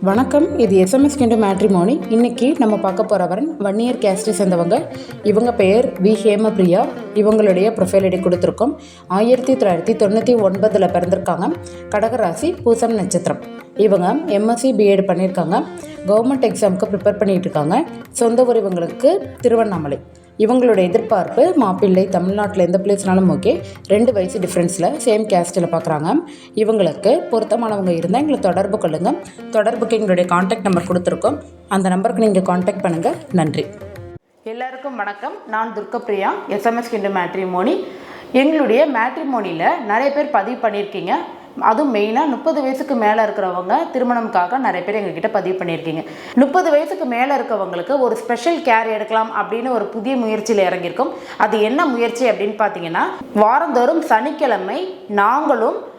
வணக்கம் இது எஸ்எம்எஸ் கிண்டு மேட்ரிமோனி இன்னைக்கு நம்ம பார்க்க போகிறவரன் ஒன் இயர் கேஸ்டை சேர்ந்தவங்க. இவங்க பெயர் வி. ஹேமபிரியா. இவங்களுடைய ப்ரொஃபைல் ஐடி கொடுத்துருக்கோம். ஆயிரத்தி தொள்ளாயிரத்தி தொண்ணூற்றி ஒன்பதில் பிறந்திருக்காங்க. கடகராசி பூசம் நட்சத்திரம். இவங்க எம்எஸ்சி பிஎட் பண்ணியிருக்காங்க. கவர்மெண்ட் எக்ஸாமுக்கு ப்ரிப்பேர் பண்ணிகிட்டு இருக்காங்க. சொந்த ஊர் இவங்களுக்கு திருவண்ணாமலை. இவங்களோட எதிர்பார்ப்பு மாப்பிள்ளை தமிழ்நாட்டில் எந்த பிளேஸ்னாலும் ஓகே. ரெண்டு வயசு டிஃப்ரென்ஸில் சேம் கேஸ்ட்டில் பார்க்குறாங்க இவங்களுக்கு பொருத்தமானவங்க இருந்தால் எங்களை தொடர்பு கொள்ளுங்கள் தொடர்புக்கு எங்களுடைய காண்டாக்ட் நம்பர் கொடுத்துருக்கோம். அந்த நம்பருக்கு நீங்கள் காண்டாக்ட் பண்ணுங்கள் நன்றி. எல்லாருக்கும் வணக்கம். நான் துர்கப்பிரியா எஸ்எம்எஸ் கிண்டு மேட்ரிமோனி எங்களுடைய மேட்ரிமோனியில் நிறைய பேர் பதிவு பண்ணியிருக்கீங்க. அதுவும் மெயினாக முப்பது வயசுக்கு மேலே இருக்கிறவங்க திருமணம்காக நிறைய பேர் எங்ககிட்ட பதிவு பண்ணியிருக்கீங்க. முப்பது வயசுக்கு மேலே இருக்கவங்களுக்கு ஒரு ஸ்பெஷல் கேர் எடுக்கலாம் அப்படின்னு ஒரு புதிய முயற்சியில் இறங்கியிருக்கோம். அது என்ன முயற்சி அப்படின்னு பார்த்தீங்கன்னா வாரந்தோறும் சனிக்கிழமை நாங்களும்